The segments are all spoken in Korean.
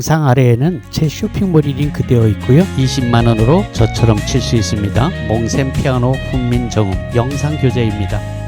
영상 아래에는 제 쇼핑몰이 링크되어 있고요. 20만 원으로 저처럼 칠 수 있습니다. 몽샘 피아노 훈민 정음 영상 교재입니다.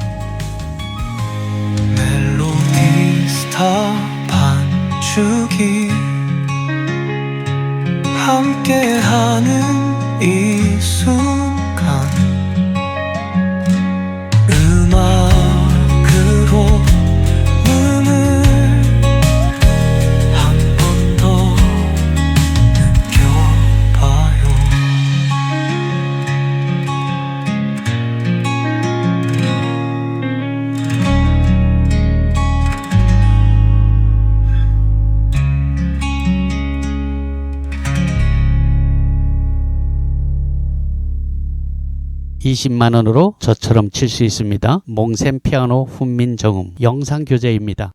20만 원으로 저처럼 칠 수 있습니다. 몽샘 피아노 훈민 정음 영상 교재입니다.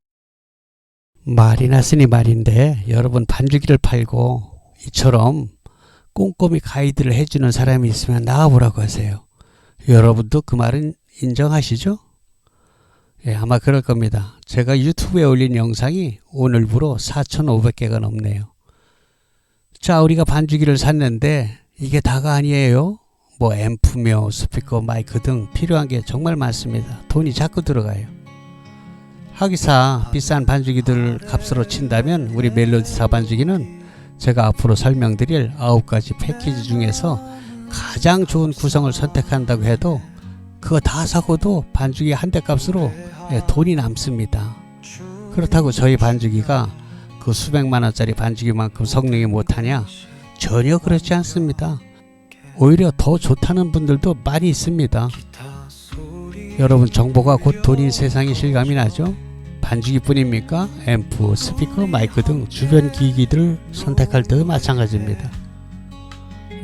말이 났으니 말인데 여러분 반주기를 팔고 이처럼 꼼꼼히 가이드를 해주는 사람이 있으면 나와보라고 하세요. 여러분도 그 말은 인정하시죠? 예, 아마 그럴 겁니다. 제가 유튜브에 올린 영상이 오늘부로 4,500개가 넘네요. 자, 우리가 반주기를 샀는데 이게 다가 아니에요. 뭐 앰프며 스피커, 마이크 등 필요한 게 정말 많습니다. 돈이 자꾸 들어가요. 하기사 비싼 반주기들 값으로 친다면 우리 멜로디사 반주기는 제가 앞으로 설명드릴 아홉 가지 패키지 중에서 가장 좋은 구성을 선택한다고 해도 그거 다 사고도 반주기 한 대 값으로 예, 돈이 남습니다. 그렇다고 저희 반주기가 그 수백만 원짜리 반주기만큼 성능이 못하냐? 전혀 그렇지 않습니다. 오히려 더 좋다는 분들도 많이 있습니다. 여러분 정보가 곧 돈인 세상이 실감이 나죠? 반주기 뿐입니까? 앰프, 스피커, 마이크 등 주변 기기들을 선택할 때도 마찬가지입니다.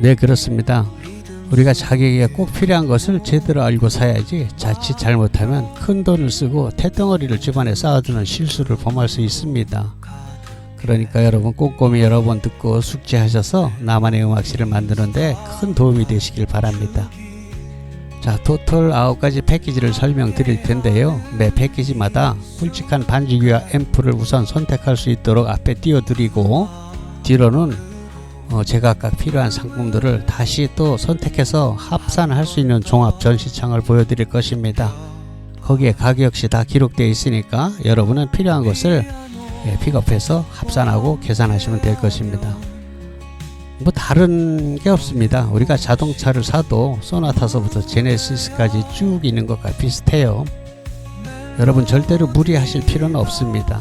네 그렇습니다. 우리가 자기에게 꼭 필요한 것을 제대로 알고 사야지 자칫 잘못하면 큰 돈을 쓰고 태덩어리를 집안에 쌓아두는 실수를 범할 수 있습니다. 그러니까 여러분 꼼꼼히 여러 번 듣고 숙지하셔서 나만의 음악실을 만드는데 큰 도움이 되시길 바랍니다. 자, 토탈 9가지 패키지를 설명드릴 텐데요. 매 패키지마다 굵직한 반주기와 앰프를 우선 선택할 수 있도록 앞에 띄워드리고 뒤로는 어, 제각각 필요한 상품들을 다시 또 선택해서 합산할 수 있는 종합 전시창을 보여드릴 것입니다. 거기에 가격 역시 다 기록되어 있으니까 여러분은 필요한 것을 예, 픽업해서 합산하고 계산하시면 될 것입니다. 뭐 다른 게 없습니다. 우리가 자동차를 사도 소나타서부터 제네시스까지 쭉 있는 것과 비슷해요. 여러분 절대로 무리하실 필요는 없습니다.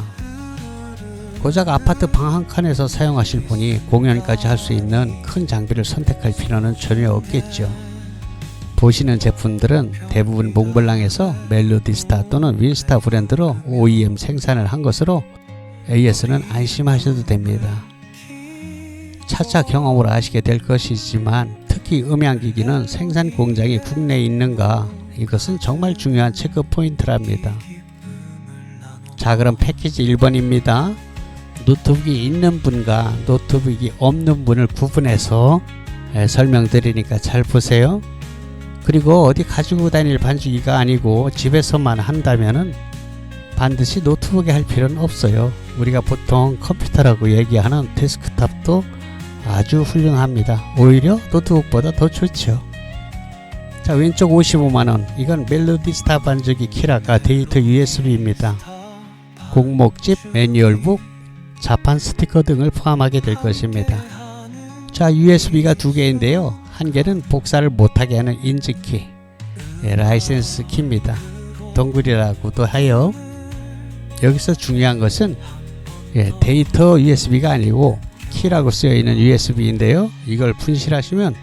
고작 아파트 방 한 칸에서 사용하실 분이 공연까지 할 수 있는 큰 장비를 선택할 필요는 전혀 없겠죠. 보시는 제품들은 대부분 몽블랑에서 멜로디스타 또는 윈스타 브랜드로 OEM 생산을 한 것으로 AS는 안심하셔도 됩니다. 차차 경험으로 아시게 될 것이지만 특히 음향기기는 생산 공장이 국내에 있는가 이것은 정말 중요한 체크 포인트랍니다. 자 그럼 패키지 1번입니다. 노트북이 있는 분과 노트북이 없는 분을 구분해서 예, 설명드리니까 잘 보세요. 그리고 어디 가지고 다닐 반주기가 아니고 집에서만 한다면은 반드시 노트북에 할 필요는 없어요. 우리가 보통 컴퓨터라고 얘기하는 데스크탑도 아주 훌륭합니다. 오히려 노트북보다 더 좋죠. 자 왼쪽 55만원 이건 멜로디스타 반죽이 키라가 데이터 USB입니다. 곡목집, 매뉴얼북, 자판 스티커 등을 포함하게 될 것입니다. 자 USB가 두 개인데요. 한 개는 복사를 못하게 하는 인증키, 예, 라이센스 키입니다. 동글이라고도 하여 여기서 중요한 것은 예, 데이터 USB가 아니고 키라고 쓰여 있는 USB인데요. 이걸 분실하시면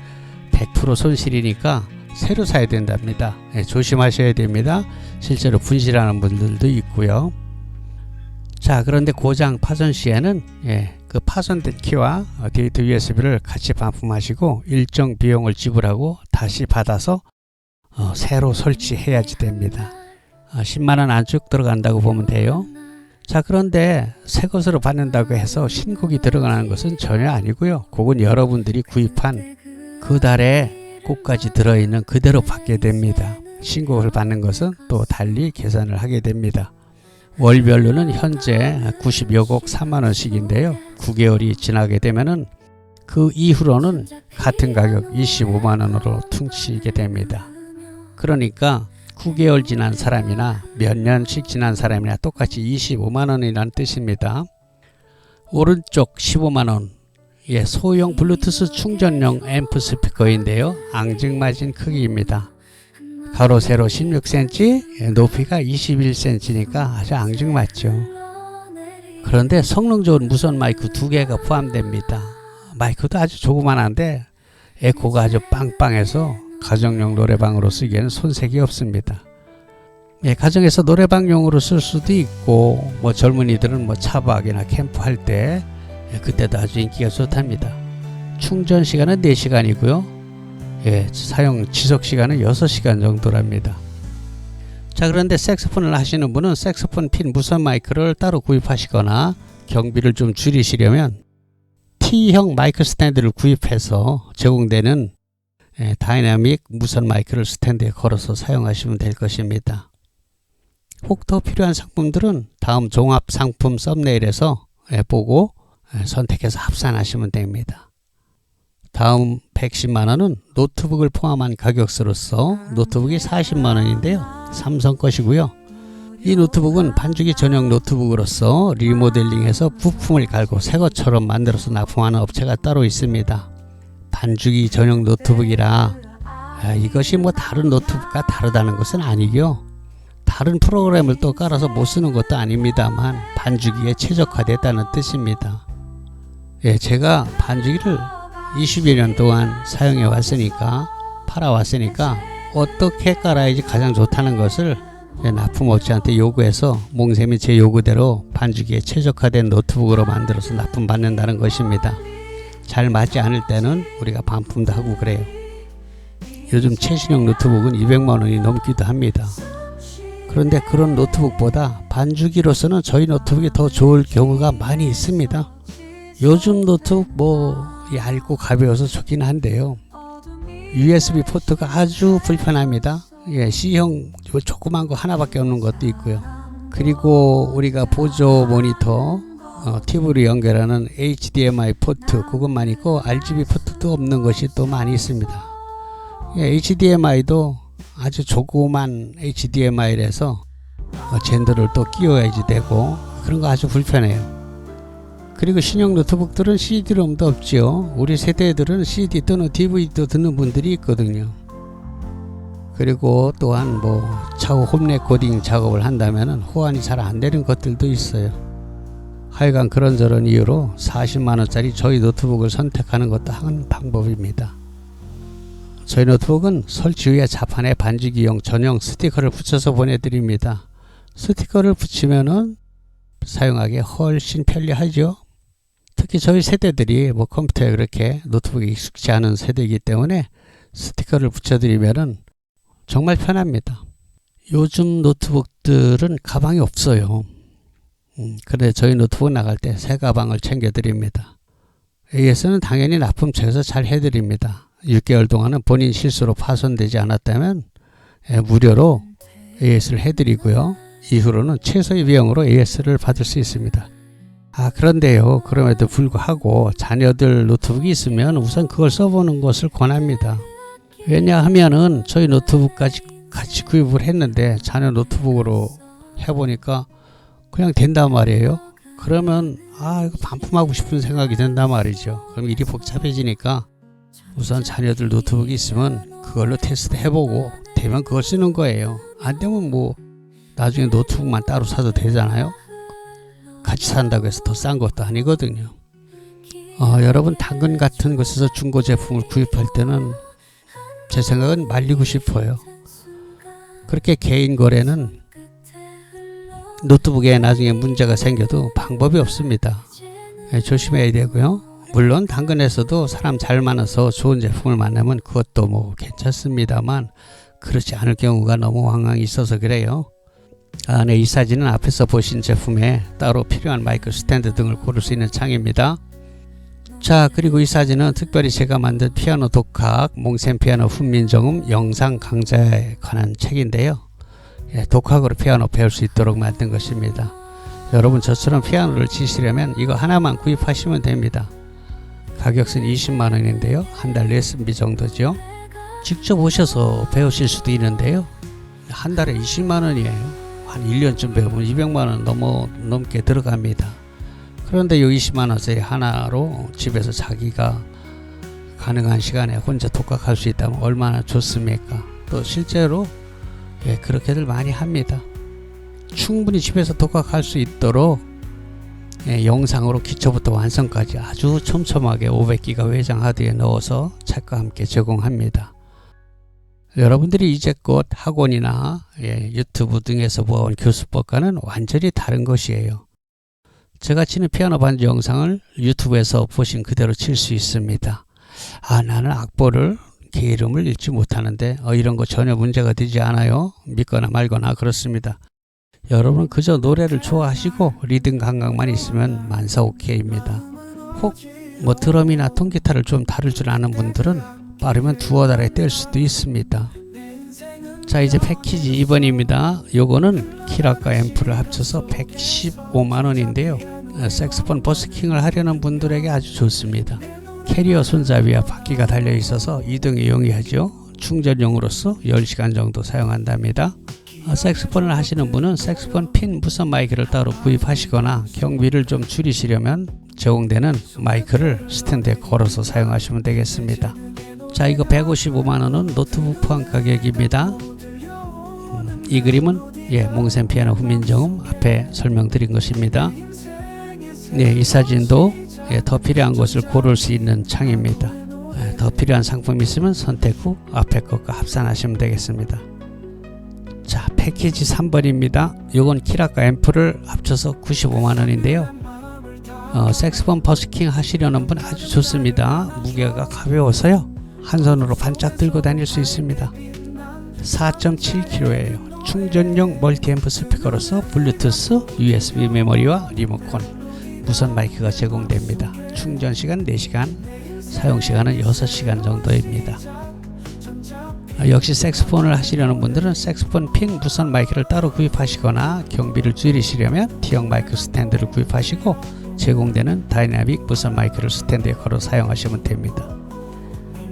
100% 손실이니까 새로 사야 된답니다. 예, 조심하셔야 됩니다. 실제로 분실하는 분들도 있고요. 자, 그런데 고장 파손 시에는 예, 그 파손된 키와 어, 데이터 USB를 같이 반품하시고 일정 비용을 지불하고 다시 받아서 어, 새로 설치해야지 됩니다. 아, 10만 원 안쪽 들어간다고 보면 돼요. 자, 그런데 새 것으로 받는다고 해서 신곡이 들어가는 것은 전혀 아니고요. 그건 여러분들이 구입한 그 달에 곡까지 들어있는 그대로 받게 됩니다. 신곡을 받는 것은 또 달리 계산을 하게 됩니다. 월별로는 현재 90여 곡 3만 원씩인데요. 9개월이 지나게 되면은 그 이후로는 같은 가격 25만 원으로 퉁치게 됩니다. 그러니까 9개월 지난 사람이나 몇 년씩 지난 사람이나 똑같이 25만 원이라는 뜻입니다. 오른쪽 15만 원. 예, 소형 블루투스 충전용 앰프 스피커인데요. 앙증맞은 크기입니다. 가로 세로 16cm, 예, 높이가 21cm니까 아주 앙증맞죠. 그런데 성능 좋은 무선 마이크 두 개가 포함됩니다. 마이크도 아주 조그만한데 에코가 아주 빵빵해서 가정용 노래방으로 쓰기에는 손색이 없습니다. 예, 가정에서 노래방용으로 쓸 수도 있고 뭐 젊은이들은 뭐 차박이나 캠프 할 때 예, 그때도 아주 인기가 좋답니다. 충전 시간은 4시간이고요. 예, 사용 지속 시간은 6시간 정도랍니다. 자, 그런데 색소폰을 하시는 분은 색소폰 핀 무선 마이크를 따로 구입하시거나 경비를 좀 줄이시려면 T형 마이크 스탠드를 구입해서 제공되는 예, 다이나믹 무선 마이크를 스탠드에 걸어서 사용하시면 될 것입니다. 혹 더 필요한 상품들은 다음 종합 상품 썸네일에서 예, 보고 예, 선택해서 합산하시면 됩니다. 다음 110만 원은 노트북을 포함한 가격으로서 노트북이 40만 원인데요. 삼성 것이고요. 이 노트북은 반죽이 전용 노트북으로서 리모델링해서 부품을 갈고 새 것처럼 만들어서 납품하는 업체가 따로 있습니다. 반죽이 전용 노트북이라 아, 이것이 뭐 다른 노트북과 다르다는 것은 아니고요. 다른 프로그램을 또 깔아서 못 쓰는 것도 아닙니다만 반죽이에 최적화됐다는 뜻입니다. 예, 제가 반죽이를 20여 년 동안 사용해 왔으니까 팔아 왔으니까 어떻게 깔아야지 가장 좋다는 것을 예, 납품업체한테 요구해서 몽샘이 제 요구대로 반죽이에 최적화된 노트북으로 만들어서 납품받는다는 것입니다. 잘 맞지 않을 때는 우리가 반품도 하고 그래요. 요즘 최신형 노트북은 200만 원이 넘기도 합니다. 그런데 그런 노트북보다 반죽이로서는 저희 노트북이 더 좋을 경우가 많이 있습니다. 요즘 노트북 뭐 얇고 가벼워서 좋긴 한데요. USB 포트가 아주 불편합니다. 예, C형 조그만 거 하나밖에 없는 것도 있고요. 그리고 우리가 보조 모니터 어, TV로 연결하는 HDMI 포트 그것만 있고 RGB 포트도 없는 것이 또 많이 있습니다. 예, HDMI도 아주 조그만 HDMI라서 어, 젠더를 또 끼워야지 되고 그런 거 아주 불편해요. 그리고 신형 노트북들은 CD롬도 없지요. 우리 세대들은 CD 또는 DVD도 듣는 분들이 있거든요. 그리고 또한 뭐 차후 홈 레코딩 작업을 한다면 호환이 잘 안 되는 것들도 있어요. 하여간 그런저런 이유로 40만원짜리 저희 노트북을 선택하는 것도 한 방법입니다. 저희 노트북은 설치 후에 자판에 반죽이용 전용 스티커를 붙여서 보내드립니다. 스티커를 붙이면은 사용하기 훨씬 편리하죠. 특히 저희 세대들이 뭐 컴퓨터에 그렇게 노트북에 익숙지 않은 세대이기 때문에 스티커를 붙여드리면은 정말 편합니다. 요즘 노트북들은 가방이 없어요. 음, 그런데 저희 노트북 나갈 때 새 가방을 챙겨드립니다. AS는 당연히 납품처에서 잘 해드립니다. 6개월 동안은 본인 실수로 파손되지 않았다면 예, 무료로 AS를 해드리고요. 이후로는 최소의 비용으로 AS를 받을 수 있습니다. 아, 그런데요. 그럼에도 불구하고 자녀들 노트북이 있으면 우선 그걸 써보는 것을 권합니다. 왜냐하면은 저희 노트북까지 같이 구입을 했는데 자녀 노트북으로 해보니까 그냥 된단 말이에요. 그러면 아 이거 반품하고 싶은 생각이 든단 말이죠. 그럼 일이 복잡해지니까 우선 자녀들 노트북이 있으면 그걸로 테스트 해보고 되면 그걸 쓰는 거예요. 안 되면 뭐 나중에 노트북만 따로 사도 되잖아요. 같이 산다고 해서 더 싼 것도 아니거든요. 어, 여러분 당근 같은 곳에서 중고 제품을 구입할 때는 제 생각은 말리고 싶어요. 그렇게 개인 거래는 노트북에 나중에 문제가 생겨도 방법이 없습니다. 예, 조심해야 되고요. 물론 당근에서도 사람 잘 많아서 좋은 제품을 만나면 그것도 뭐 괜찮습니다만 그렇지 않을 경우가 너무 황황이 있어서 그래요. 아, 네, 이 사진은 앞에서 보신 제품에 따로 필요한 마이크 스탠드 등을 고를 수 있는 창입니다. 자, 그리고 이 사진은 특별히 제가 만든 피아노 독학, 몽센 피아노 훈민정음 영상 강좌에 관한 책인데요. 예, 독학으로 피아노 배울 수 있도록 만든 것입니다. 여러분 저처럼 피아노를 치시려면 이거 하나만 구입하시면 됩니다. 가격은 20만 원인데요. 한 달 레슨비 정도죠. 직접 오셔서 배우실 수도 있는데요. 한 달에 20만 원이에요. 한 1년쯤 배우면 200만 원 넘어 넘게 들어갑니다. 그런데 이 20만 원짜리 하나로 집에서 자기가 가능한 시간에 혼자 독학할 수 있다면 얼마나 좋습니까? 또 실제로 예, 그렇게들 많이 합니다. 충분히 집에서 독학할 수 있도록 예, 영상으로 기초부터 완성까지 아주 촘촘하게 500기가 외장 하드에 넣어서 책과 함께 제공합니다. 여러분들이 이제껏 학원이나 예, 유튜브 등에서 보아온 교수법과는 완전히 다른 것이에요. 제가 치는 피아노 반주 영상을 유튜브에서 보신 그대로 칠 수 있습니다. 아 나는 악보를 개 이름을 읽지 못하는데 어, 이런 거 전혀 문제가 되지 않아요. 믿거나 말거나 그렇습니다. 여러분 그저 노래를 좋아하시고 리듬 감각만 있으면 만사 오케이입니다. 혹 뭐 드럼이나 통기타를 좀 다룰 줄 아는 분들은 빠르면 두어 달에 뗄 수도 있습니다. 자 이제 패키지 2번입니다. 요거는 키락과 앰프를 합쳐서 115만 원인데요. 어, 버스킹을 하려는 분들에게 아주 좋습니다. 캐리어 손잡이와 바퀴가 달려 있어서 이동이 용이하죠. 충전용으로서 10시간 정도 사용한답니다. 어, 색스폰을 하시는 분은 색스폰 핀 무선 마이크를 따로 구입하시거나 경비를 좀 줄이시려면 제공되는 마이크를 스탠드에 걸어서 사용하시면 되겠습니다. 자 이거 155만 원은 노트북 포함 가격입니다. 음, 이 그림은 예 몽센 피아노 후민정음 앞에 설명드린 것입니다. 네, 이 사진도 예, 더 필요한 것을 고를 수 있는 창입니다. 예, 더 필요한 상품이 있으면 선택 후 앞에 것과 합산하시면 되겠습니다. 자, 패키지 3번입니다. 요건 키락과 앰프를 합쳐서 95만 원인데요. 어, 색스폰 버스킹 하시려는 분 아주 좋습니다. 무게가 가벼워서요. 한 손으로 반짝 들고 다닐 수 있습니다. 4.7kg예요. 충전용 멀티앰프 스피커로서 블루투스, USB 메모리와 리모컨, 무선 마이크가 제공됩니다. 충전 시간 4시간, 사용 시간은 6시간 정도입니다. 아, 역시 색스폰을 하시려는 분들은 색스폰 핀 무선 마이크를 따로 구입하시거나 경비를 줄이시려면 T형 마이크 스탠드를 구입하시고 제공되는 다이나믹 무선 마이크를 스탠드에 걸어 사용하시면 됩니다.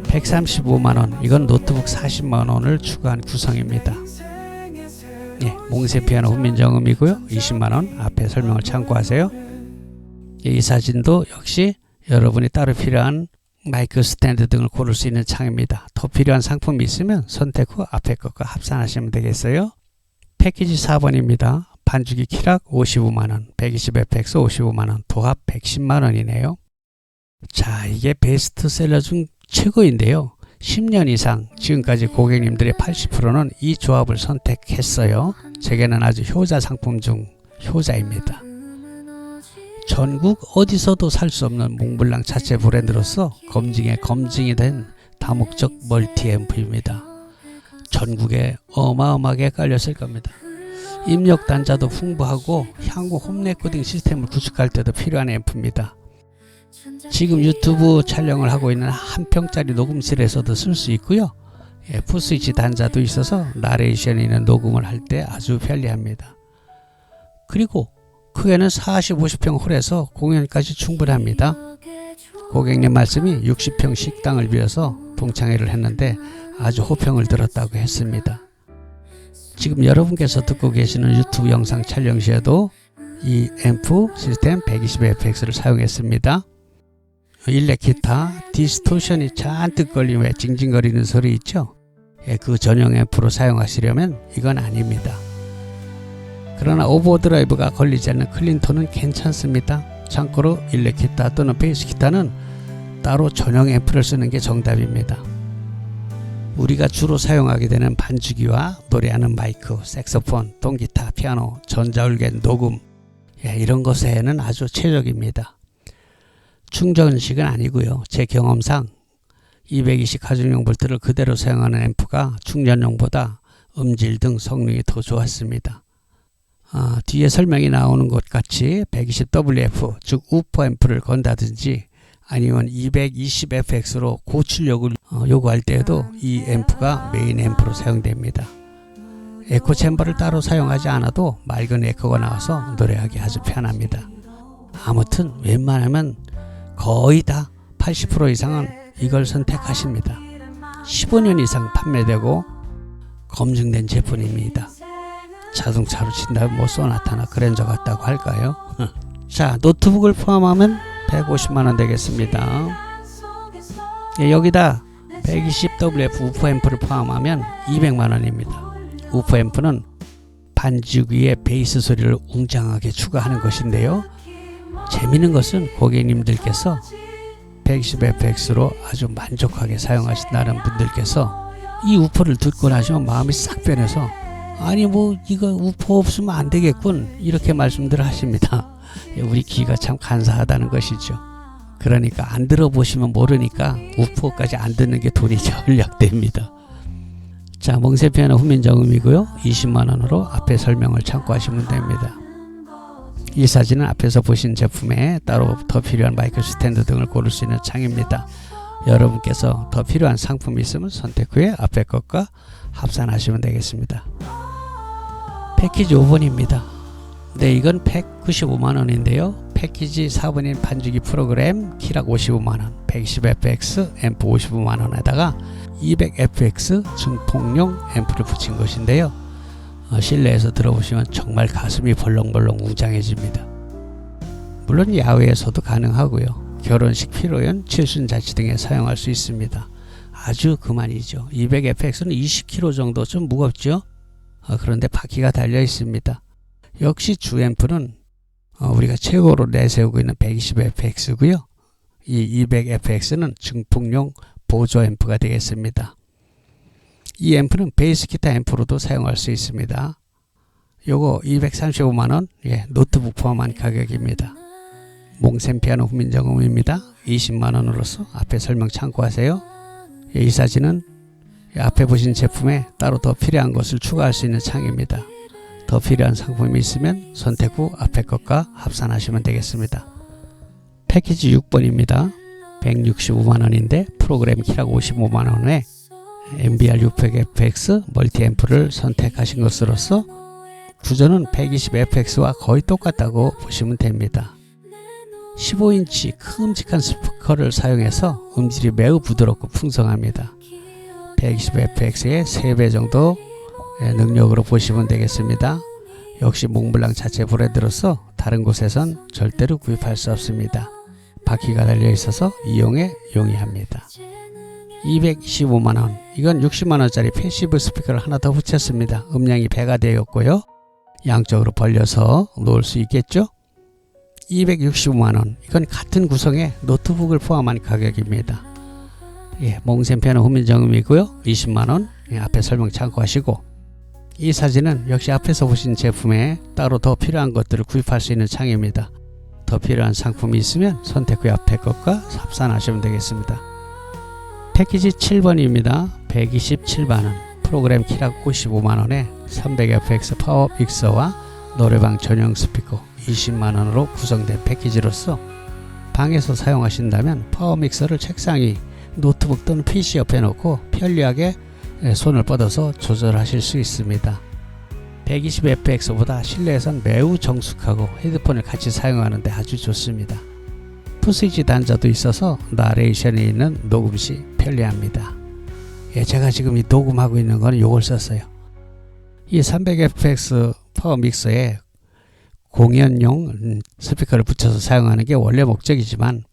135만원 이건 노트북 40만원을 추가한 구성입니다. 예, 몽세 피아노 훈민정음이고요. 20만원 앞에 설명을 참고하세요. 예, 이 사진도 역시 여러분이 따로 필요한 마이크 스탠드 등을 고를 수 있는 창입니다. 더 필요한 상품이 있으면 선택 후 앞에 것과 합산하시면 되겠어요. 패키지 4번입니다. 반주기 키락 55만원, 120fx 55만원, 도합 110만원이네요. 자, 이게 베스트셀러 중 최고인데요. 10년 이상 지금까지 고객님들의 80%는 이 조합을 선택했어요. 제게는 아주 효자 상품 중 효자입니다. 전국 어디서도 살 수 없는 몽블랑 자체 브랜드로서 검증에 검증이 된 다목적 멀티 앰프입니다. 전국에 어마어마하게 깔렸을 겁니다. 입력 단자도 풍부하고 향후 홈 레코딩 시스템을 구축할 때도 필요한 앰프입니다. 지금 유튜브 촬영을 하고 있는 한 평짜리 녹음실에서도 쓸 수 있고요. 예, 푸스위치 단자도 있어서 나레이션이 있는 녹음을 할 때 아주 편리합니다. 그리고 크게는 40, 50평 홀에서 공연까지 충분합니다. 고객님 말씀이 60평 식당을 비워서 동창회를 했는데 아주 호평을 들었다고 했습니다. 지금 여러분께서 듣고 계시는 유튜브 영상 촬영 시에도 이 앰프 시스템 120fx를 사용했습니다. 일렉 기타 디스토션이 잔뜩 걸리면 왜 징징거리는 소리 있죠? 예, 그 전용 앰프로 사용하시려면 이건 아닙니다. 그러나 오버드라이브가 걸리지 않는 클린톤은 괜찮습니다. 참고로 일렉 기타 또는 베이스 기타는 따로 전용 앰프를 쓰는 게 정답입니다. 우리가 주로 사용하게 되는 반주기와 노래하는 마이크, 색소폰, 통기타, 피아노, 전자울겐, 녹음 예, 이런 것에는 아주 최적입니다. 충전식은 아니고요. 제 경험상 220 가정용 볼트를 그대로 사용하는 앰프가 충전용보다 음질 등 성능이 더 좋았습니다. 아, 뒤에 설명이 나오는 것 같이 120WF 즉 우퍼 앰프를 건다든지 아니면 220FX로 고출력을 어, 요구할 때에도 이 앰프가 메인 앰프로 사용됩니다. 에코 챔버를 따로 사용하지 않아도 맑은 에코가 나와서 노래하기 아주 편합니다. 아무튼 웬만하면 거의 다 80% 이상은 이걸 선택하십니다. 15년 이상 판매되고 검증된 제품입니다. 자동차로 친다면 뭐 소나타나 그랜저 같다고 할까요? 자 노트북을 포함하면 150만원 되겠습니다. 예, 여기다 120WF 우퍼 앰프를 포함하면 200만원입니다. 우퍼 앰프는 반죽 위에 베이스 소리를 웅장하게 추가하는 것인데요. 재미있는 것은 고객님들께서 120fx로 아주 만족하게 사용하신다는 분들께서 이 우퍼를 듣고 나시면 마음이 싹 변해서 아니 뭐 이거 우퍼 없으면 안 되겠군 이렇게 말씀들 하십니다. 예, 우리 귀가 참 간사하다는 것이죠. 그러니까 안 들어보시면 모르니까 우퍼까지 안 듣는 게 돈이 절약됩니다. 자, 멍세 피아노 후민정음이고요. 20만 원으로 앞에 설명을 참고하시면 됩니다. 이 사진은 앞에서 보신 제품에 따로 더 필요한 마이크 스탠드 등을 고를 수 있는 창입니다. 여러분께서 더 필요한 상품이 있으면 선택 후에 앞에 것과 합산하시면 되겠습니다. 패키지 5번입니다. 네, 이건 195만원인데요. 패키지 4번인 반주기 프로그램 키락 55만원, 120fx 앰프 55만원에다가 200fx 증폭용 앰프를 붙인 것인데요. 어, 실내에서 들어보시면 정말 가슴이 벌렁벌렁 웅장해집니다. 물론 야외에서도 가능하고요. 결혼식 피로연, 칠순자치 등에 사용할 수 있습니다. 아주 그만이죠. 200fx는 20kg 정도 좀 무겁죠. 어, 그런데 바퀴가 달려 있습니다. 역시 주앰프는 어, 우리가 최고로 내세우고 있는 120fx고요. 이 200fx는 증폭용 보조 앰프가 되겠습니다. 이 앰프는 베이스 기타 앰프로도 사용할 수 있습니다. 요거 235만원 예, 노트북 포함한 가격입니다. 몽셈 피아노 후민정음입니다. 20만원으로서 앞에 설명 참고하세요. 예, 이 사진은 이 앞에 보신 제품에 따로 더 필요한 것을 추가할 수 있는 창입니다. 더 필요한 상품이 있으면 선택 후 앞에 것과 합산하시면 되겠습니다. 패키지 6번입니다. 165만원인데 프로그램 키락 55만원에 MBR 600FX 멀티 앰프를 선택하신 것으로서 구조는 120FX와 거의 똑같다고 보시면 됩니다. 15인치 큼직한 스피커를 사용해서 음질이 매우 부드럽고 풍성합니다. 120fx의 3배 정도 능력으로 보시면 되겠습니다. 역시 몽블랑 자체 브랜드로서 다른 곳에선 절대로 구입할 수 없습니다. 바퀴가 달려 있어서 이용에 용이합니다. 225만원 이건 60만원짜리 패시브 스피커를 하나 더 붙였습니다. 음량이 배가 되었고요. 양쪽으로 벌려서 놓을 수 있겠죠? 265만원 이건 같은 구성의 노트북을 포함한 가격입니다. 예, 피아노 후민정음이고요. 20만원 예, 앞에 설명 참고하시고 이 사진은 역시 앞에서 보신 제품에 따로 더 필요한 것들을 구입할 수 있는 창입니다. 더 필요한 상품이 있으면 선택 후 앞에 것과 합산하시면 되겠습니다. 패키지 7번입니다. 127만원 프로그램 키락 55만원에 300fx 파워 믹서와 노래방 전용 스피커 20만원으로 구성된 패키지로서 방에서 사용하신다면 파워 믹서를 책상 위 노트북 또는 PC 옆에 놓고 편리하게 손을 뻗어서 조절하실 수 있습니다. 120fx보다 실내에선 매우 정숙하고 헤드폰을 같이 사용하는데 아주 좋습니다. 투스위치 단자도 있어서 나레이션이 있는 녹음 시 편리합니다. 예, 제가 지금 이 녹음하고 있는 거는 요걸 썼어요. 이 300fx 파워 믹서에 공연용 음, 스피커를 붙여서 사용하는 게 원래 목적이지만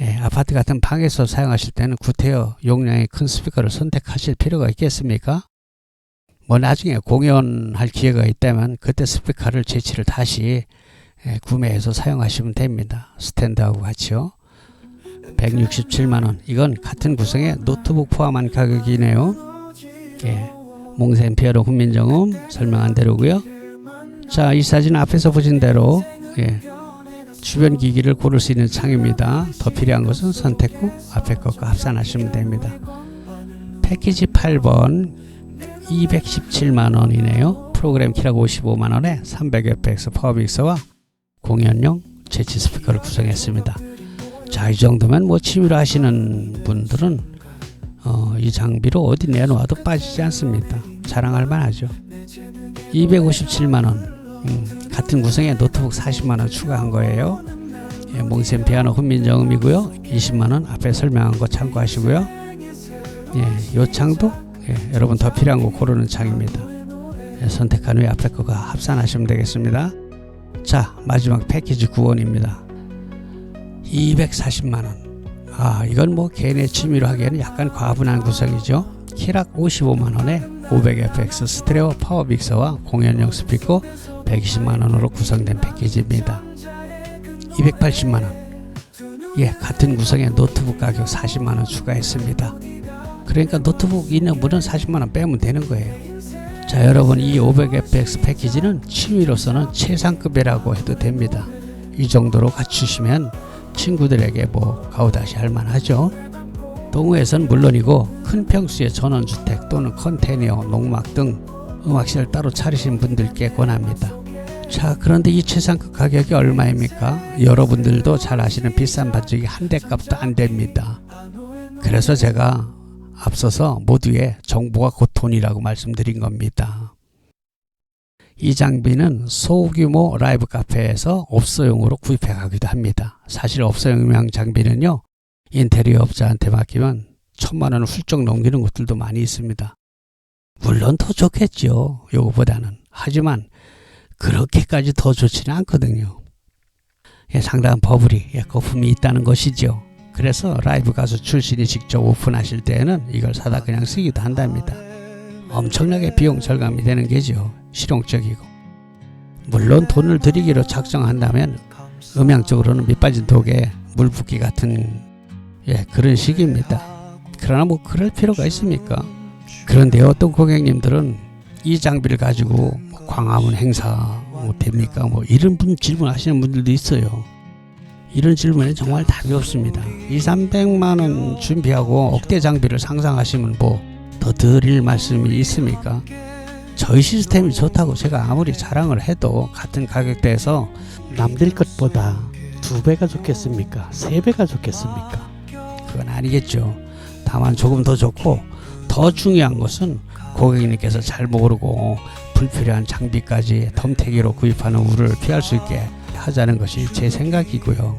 예, 아파트 같은 방에서 사용하실 때는 구태여 용량이 큰 스피커를 선택하실 필요가 있겠습니까? 뭐 나중에 공연할 기회가 있다면 그때 스피커를 제치를 다시 예, 구매해서 사용하시면 됩니다. 스탠드하고 같이요. 167만원. 이건 같은 구성의 노트북 포함한 가격이네요. 예. 몽센 피아노 훈민정음 설명한 대로고요. 자, 이 사진 앞에서 보신 대로 예. 주변 기기를 고를 수 있는 창입니다. 더 필요한 것은 선택 후 앞에 것과 합산하시면 됩니다. 패키지 8번 217만 원이네요. 프로그램 키라고 55만 원에 300fx 파워믹서와 공연용 재치 스피커를 구성했습니다. 자, 이 정도면 뭐 취미로 하시는 분들은 어, 이 장비로 어디 내놓아도 빠지지 않습니다. 자랑할 만하죠. 257만 원. 음, 같은 구성에 노트북 40만 원 추가한 거예요. 예, 몽센 피아노 훈민정음이고요. 20만 원 앞에 설명한 거 참고하시고요. 예, 요 창도 예, 여러분 더 필요한 거 고르는 창입니다. 예, 선택한 후에 앞에 거가 합산하시면 되겠습니다. 자, 마지막 패키지 9원입니다. 240만 원. 아, 이건 뭐 개인의 취미로 하기에는 약간 과분한 구성이죠. 키락 55만 원에 500fx 스테레오 파워 믹서와 공연용 스피커 120만 원으로 구성된 패키지입니다. 280만 원. 예, 같은 구성의 노트북 가격 40만 원 추가했습니다. 그러니까 노트북 있는 분은 40만 원 빼면 되는 거예요. 자, 여러분 이 500fx 패키지는 취미로서는 최상급이라고 해도 됩니다. 이 정도로 갖추시면 친구들에게 뭐 가오다시 할 만하죠. 동호회선 물론이고 큰 평수의 전원주택 또는 컨테이너, 농막 등 음악실 따로 차리신 분들께 권합니다. 자 그런데 이 최상급 가격이 얼마입니까? 여러분들도 잘 아시는 비싼 반죽이 한 대 값도 안 됩니다. 그래서 제가 앞서서 모두의 정보가 곧 돈이라고 말씀드린 겁니다. 이 장비는 소규모 라이브 카페에서 업소용으로 구입해 가기도 합니다. 사실 업소용 장비는요, 인테리어 업자한테 맡기면 천만 원을 훌쩍 넘기는 곳들도 많이 있습니다. 물론 더 좋겠죠. 요거보다는. 하지만 그렇게까지 더 좋지는 않거든요. 예, 상당한 버블이, 예, 거품이 있다는 것이죠. 그래서 라이브 가수 출신이 직접 오픈하실 때에는 이걸 사다 그냥 쓰기도 한답니다. 엄청나게 비용 절감이 되는 게죠. 실용적이고. 물론 돈을 들이기로 작정한다면 음향적으로는 밑빠진 독에 물 붓기 같은 예, 그런 식입니다. 그러나 뭐 그럴 필요가 있습니까? 그런데 어떤 고객님들은 이 장비를 가지고 뭐 광화문 행사 뭐 됩니까? 뭐 이런 분 질문하시는 분들도 있어요. 이런 질문에 정말 답이 없습니다. 2, 300만 원 준비하고 억대 장비를 상상하시면 뭐 더 드릴 말씀이 있습니까? 저희 시스템이 좋다고 제가 아무리 자랑을 해도 같은 가격대에서 남들 것보다 두 배가 좋겠습니까? 세 배가 좋겠습니까? 그건 아니겠죠. 다만 조금 더 좋고 더 중요한 것은 고객님께서 잘 모르고 불필요한 장비까지 덤태기로 구입하는 우를 피할 수 있게 하자는 것이 제 생각이고요.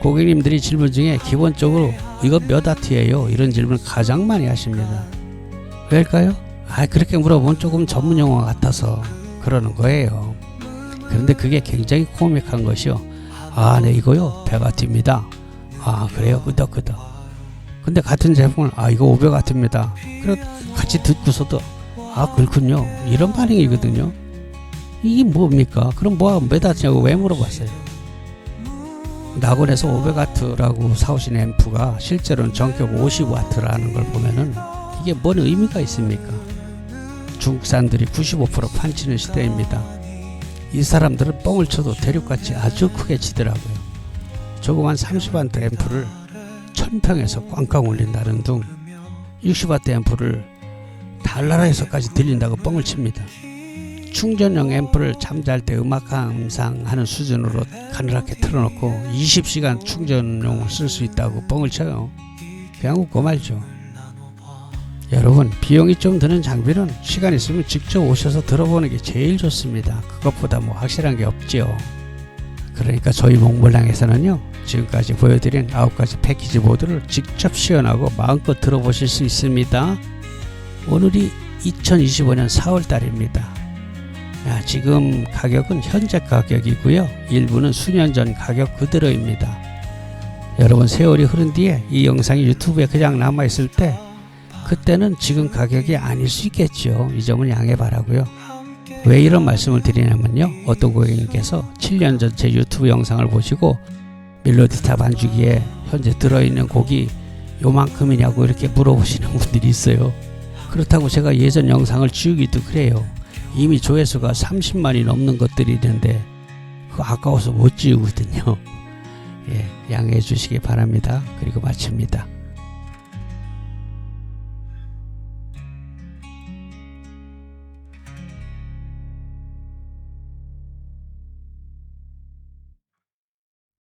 고객님들이 질문 중에 기본적으로 이거 몇 와트예요? 이런 질문 가장 많이 하십니다. 왜일까요? 아 그렇게 물어보면 조금 전문 용어 같아서 그러는 거예요. 그런데 그게 굉장히 코믹한 것이요. 아, 네 이거요 100와트입니다. 아 그래요 끄덕끄덕. 근데 같은 제품을 아 이거 500와트입니다. 그래 같이 듣고서도 아 그렇군요. 이런 반응이거든요. 이게 뭡니까? 그럼 뭐몇 와트냐고 왜 물어봤어요? 낙원에서 500와트라고 사오신 앰프가 실제로는 전격 50와트라는 걸 보면은 이게 뭔 의미가 있습니까? 중국산들이 95% 판치는 시대입니다. 이 사람들은 뻥을 쳐도 대륙같이 아주 크게 치더라고요. 조그만 30와트 앰프를 1000평에서 꽝꽝 울린다는 둥 60와트 앰프를 달나라에서까지 들린다고 뻥을 칩니다. 충전용 앰프를 잠잘 때 음악 감상하는 수준으로 가늘하게 틀어놓고 20시간 충전용을 쓸수 있다고 뻥을 쳐요. 그냥 웃고 말죠. 여러분 비용이 좀 드는 장비는 시간 있으면 직접 오셔서 들어보는 게 제일 좋습니다. 그것보다 뭐 확실한 게 없지요. 그러니까 저희 몽블랑에서는요 지금까지 보여드린 아홉 가지 패키지 모드를 직접 시연하고 마음껏 들어보실 수 있습니다. 오늘이 2025년 4월 달입니다. 야, 지금 가격은 현재 가격이고요. 일부는 수년 전 가격 그대로입니다. 여러분 세월이 흐른 뒤에 이 영상이 유튜브에 그냥 남아 있을 때 그때는 지금 가격이 아닐 수 있겠죠. 이 점을 양해 바라고요. 왜 이런 말씀을 드리냐면요. 어떤 고객님께서 7년 전 제 유튜브 영상을 보시고 멜로디스타 반주기에 현재 들어있는 곡이 요만큼이냐고 이렇게 물어보시는 분들이 있어요. 그렇다고 제가 예전 영상을 지우기도 그래요. 이미 조회수가 30만이 넘는 것들이 있는데 그거 아까워서 못 지우거든요. 예, 양해해 주시기 바랍니다. 그리고 마칩니다.